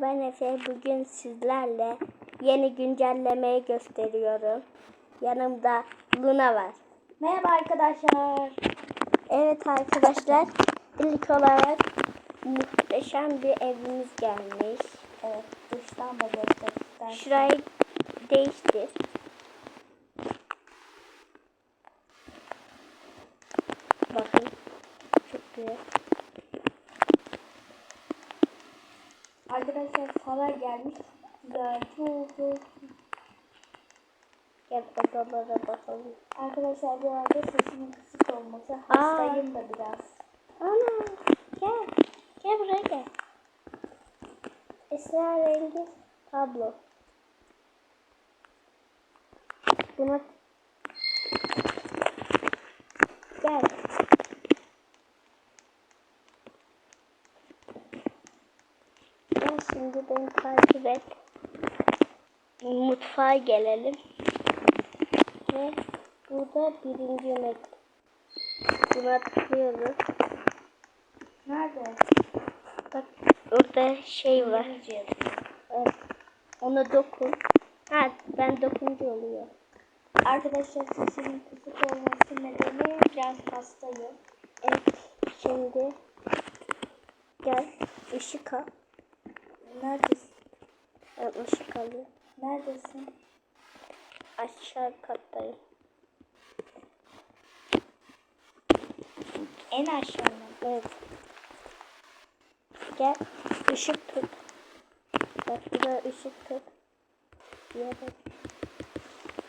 Ben Efe bugün sizlerle yeni güncellemeyi gösteriyorum. Yanımda Luna var. Merhaba arkadaşlar. Evet arkadaşlar ilk olarak muhteşem bir evimiz gelmiş. Evet dıştan da göstereyim. Şurayı değiştir. Bakın çok güzel. Arkadaşlar saray gelmiş. Güzel. Çok çok. Gel odalara bakalım. Arkadaşlar bu arada sesimin kısık olması. Hastayım da biraz. Ana gel. Gel buraya gel. Esrarengiz tablo. Buna gel. Şimdi beni takip et. Mutfağa gelelim. Ve burada birinci yemek. Buna tıklıyoruz. Nerede? Bak orada şey var. Evet. Ona dokun. Ha ben dokunca oluyor. Arkadaşlar sesimin kısık olması nedeni biraz hastayım. Evet. Şimdi gel ışık al. Neredesin? Ben ışık alıyorum. Neredesin? Aşağı kattayım. En aşağıda. Evet. Gel ışık tut. Bak burada ışık tut. Yere.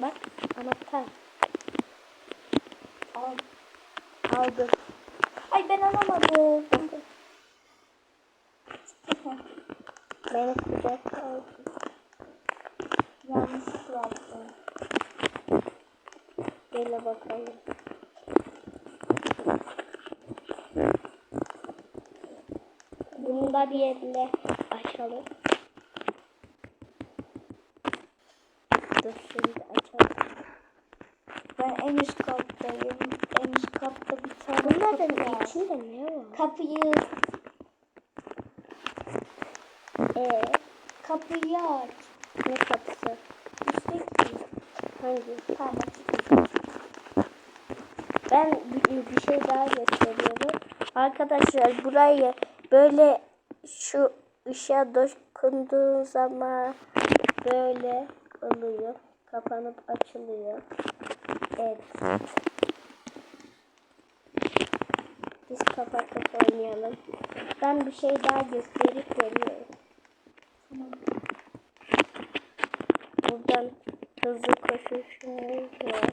Bak anahtar. Al. Aldım. Ay ben alamadım. Beni kucak aldım. Yanlışlıkla attım. Gel bakalım. Bunu da bir yerle açalım. Dur şimdi açalım. Ben en üst kattayım. En üst katta bir tane kapı var. içinde ne var? Kapıyı, Ee, kapıyı aç. ne kapısı? Üstteki. Hangi? Tamam. Ben bir, bir şey daha gösteriyorum. Arkadaşlar burayı böyle şu ışığa dokunduğun zaman böyle oluyor. Kapanıp açılıyor. Evet. Biz kapatıp oynayalım. Ben bir şey daha gösterip geliyorum. Tamam. Buradan hızlı koşuşumuz var.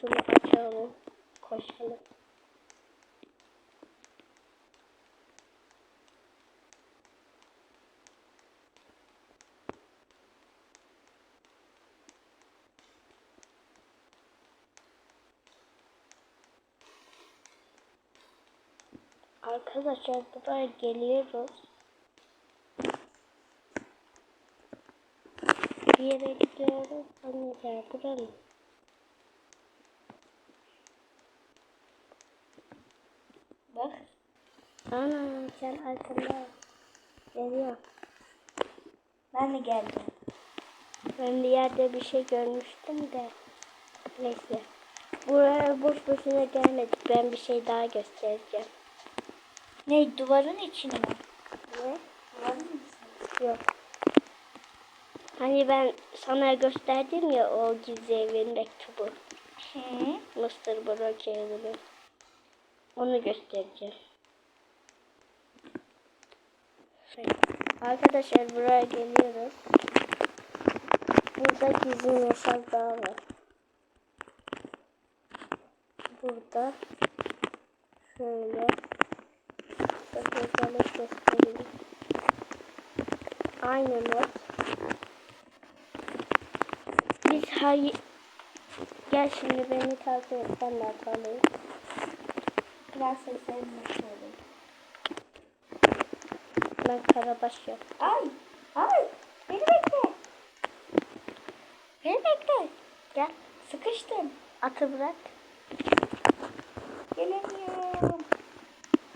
Şunu açalım. Koşalım. Arkadaşlar buraya geliyoruz. Bir yere gidiyoruz. Ya buranın. Bak. Ana sen arkamda. Geliyor. Ben de geldim. Ben bir yerde bir şey görmüştüm de. Neyse. Buraya boş boşuna gelmedik. Ben bir şey daha göstereceğim. Ne duvarın içine mi? Ne? Duvarın içine. Yok. Hani ben sana gösterdim ya o gizli evin mektubu. Hı. Mr. Brookhaven'ın. Onu göstereceğim. Arkadaşlar buraya geliyoruz. Burada gizli mesaj daha var. Burada şöyle özellik göstereyim. Aynı not. Biz hayır Gel şimdi beni takip et. Ben de atalım. Prenseslerin nasıl Ben karabaş yok. Ay. Ay. Beni bekle. Beni bekle. Gel. Sıkıştım. Atı bırak. Gelemiyorum.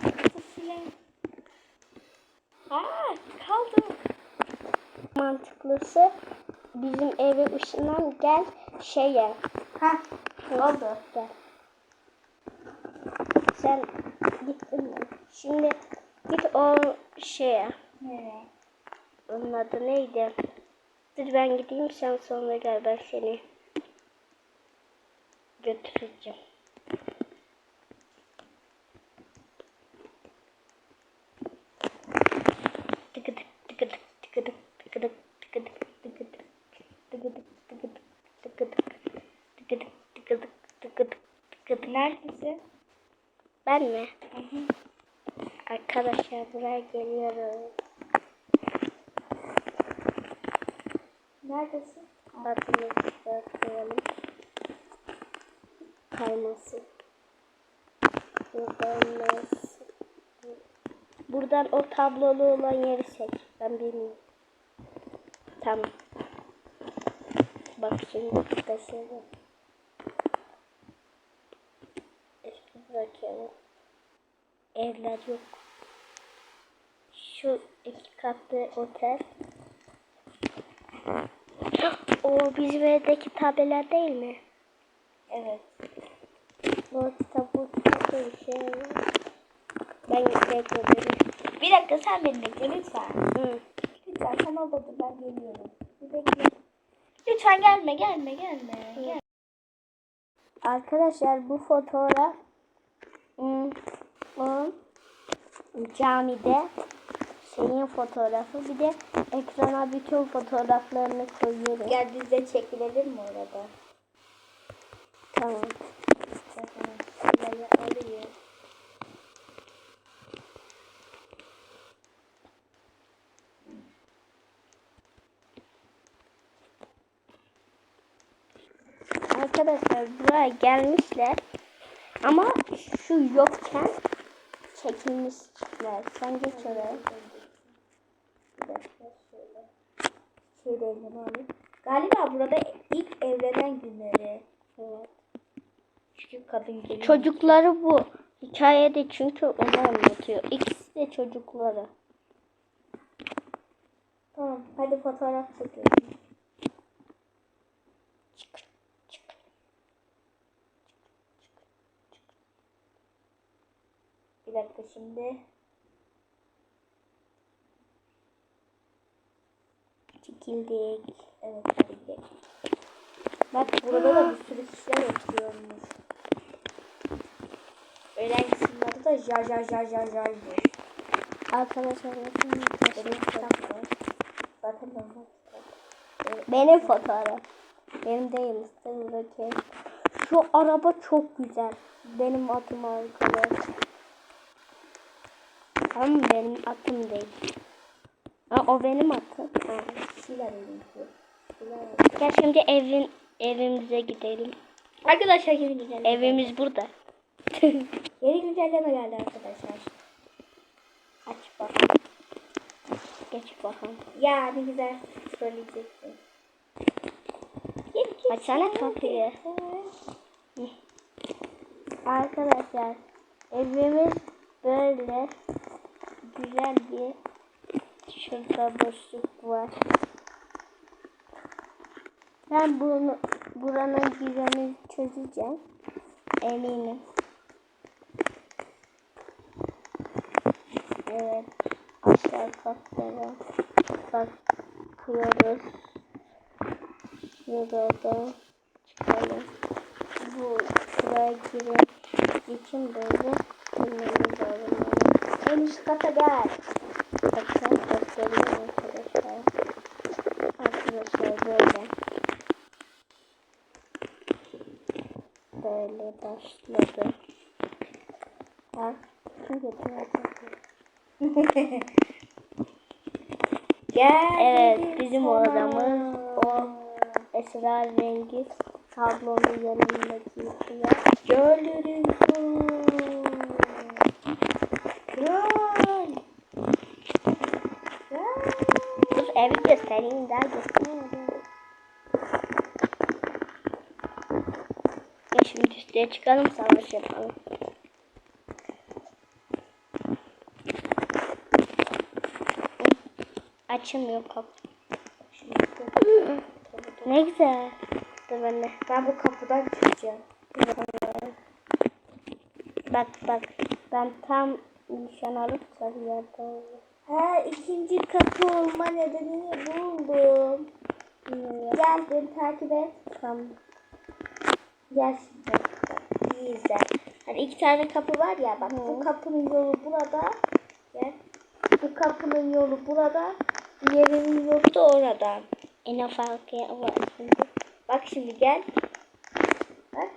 Nasıl silah? Aa kaldım. Mantıklısı bizim eve ışınan gel şeye. Ha oldu. Gel. Sen gittin mi? Şimdi git o şeye. Nereye? Onun adı neydi? Dur ben gideyim sen sonra gel ben seni götüreceğim. Tıkıdık tıkıdık Neredesin? Ben mi? Arkadaşlar buraya geliyorum. Neredesin? Da koyalım. Kayması. Buradan? Buradan o tablolu olan yeri seç. Ben bilmiyorum. Tamam. Bak şimdi başlayalım. Bırakıyorum. Evler yok. Şu iki katlı otel. O bizim evdeki tabela değil mi? Evet. O tabu bir şey. Ben bekliyorum. Bir dakika sen beni bekle lütfen. Hı. Lütfen sen orada dur ben geliyorum. Bir bekle. Lütfen gelme gelme gelme. Gel. Arkadaşlar bu fotoğraf hmm, o camide şeyin fotoğrafı bir de ekrana bütün fotoğraflarını koyuyorum. Gel biz de çekilelim mi orada? Tamam. Zaten şurayı alayım. Arkadaşlar buraya gelmişler ama şu yokken çekilmişler. Sen geç şöyle. Şöyle elime alayım. Galiba burada ilk evlenen günleri. Evet. Çünkü kadın gelin. Çocukları bu. Hikayede çünkü onu anlatıyor. İkisi de çocukları. Tamam hadi fotoğraf çekelim. Bir dakika şimdi. Çekildik. Evet gidelim. Bak burada da bir sürü kişiler oturuyormuş. Öğlen kısımları da jar jar jar jar jarmış. Arkadaşlar bakın. Benim kitap var. Zaten. Evet. Benim fotoğraf. Benim değil. Rocket. Şu araba çok güzel. Benim atım arkadaş. Ama benim atım değil. Ha, o benim atım. Ha. Şiler benimki. Şiler. Gel şimdi evin evimize gidelim. Arkadaşlar yeni güncelleme. Evimiz burada. Yeni güncelleme geldi arkadaşlar. Aç bakalım. Geç bakalım. Ya ne güzel söyleyecektim. Yeni Açsana kapıyı. Arkadaşlar evimiz böyle güzel bir şurada boşluk var. Ben bunu buranın güvenini çözeceğim. Eminim. Evet. Aşağı katlara bakıyoruz. Şurada çıkalım. Bu şuraya girip için böyle girmemiz lazım. En üst kata gel. Bakın göstereyim arkadaşlar. Arkadaşlar böyle. Böyle başladı. Bak. Gel. Evet bizim odamız o esrarengiz tablonun yanındaki yer. Evi göstereyim daha göstereyim. Ya şimdi üstüne çıkalım savaş yapalım. Açılmıyor kapı. Ne güzel. Dur ben de. Ben bu kapıdan çıkacağım. Bak bak. Ben tam nişan alıp sarı yerde oldum. Ha ikinci kapı olma nedenini buldum. Geldim takip et. Tamam. Gel şimdi. İyi izle. Hani iki tane kapı var ya bak bu kapının yolu burada. Gel. Bu kapının yolu burada. Diğerinin yolu da orada. En yer var şimdi. Bak şimdi gel. Bak.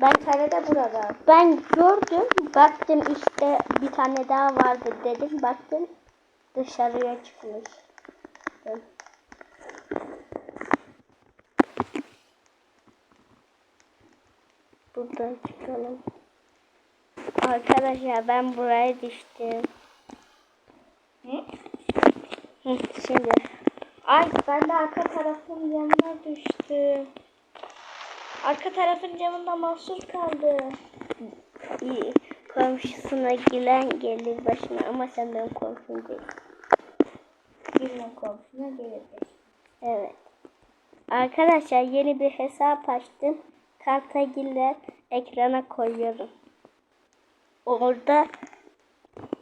Ben tane de burada. ben gördüm. Baktım işte bir tane daha vardı dedim. Baktım dışarıya çıkmış. Buradan çıkalım. Arkadaşlar ben buraya düştüm. Hı? Hı, şimdi Ay ben de arka tarafın yanına düştüm. Arka tarafın camında mahsur kaldı. iyi, komşusuna gülen gelir başına ama sen benim komşum değil. Birinin komşuna gelecek. Evet. Arkadaşlar yeni bir hesap açtım. Kartagiller ekrana koyuyorum. Orada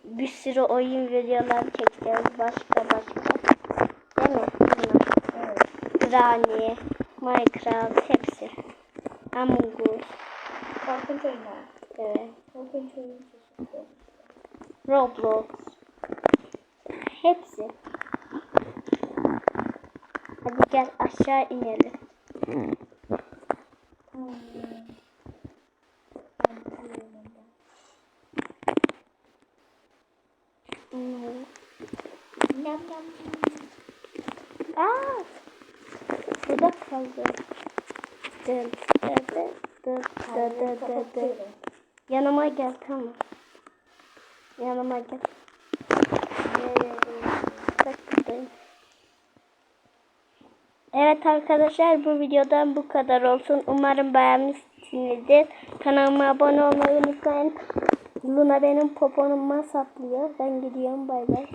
bir sürü oyun videolar çekeceğiz. Başka başka. Değil mi? Evet. Granny, Minecraft hepsi. Among Us. Korkunç oyunlar. Evet. Korkunç oyun çeşitleri. Roblox. Hepsi. Gel aşağı inelim. Nam nam. Aa! Burada kaldı. Dır dır dır dır dır. Kapatıyorum. Yanıma gel tamam. Yanıma gel. Bak Evet arkadaşlar bu videodan bu kadar olsun. Umarım beğenmişsinizdir. Kanalıma abone olmayı unutmayın. Luna benim poponuma saplıyor. Ben gidiyorum bay bay.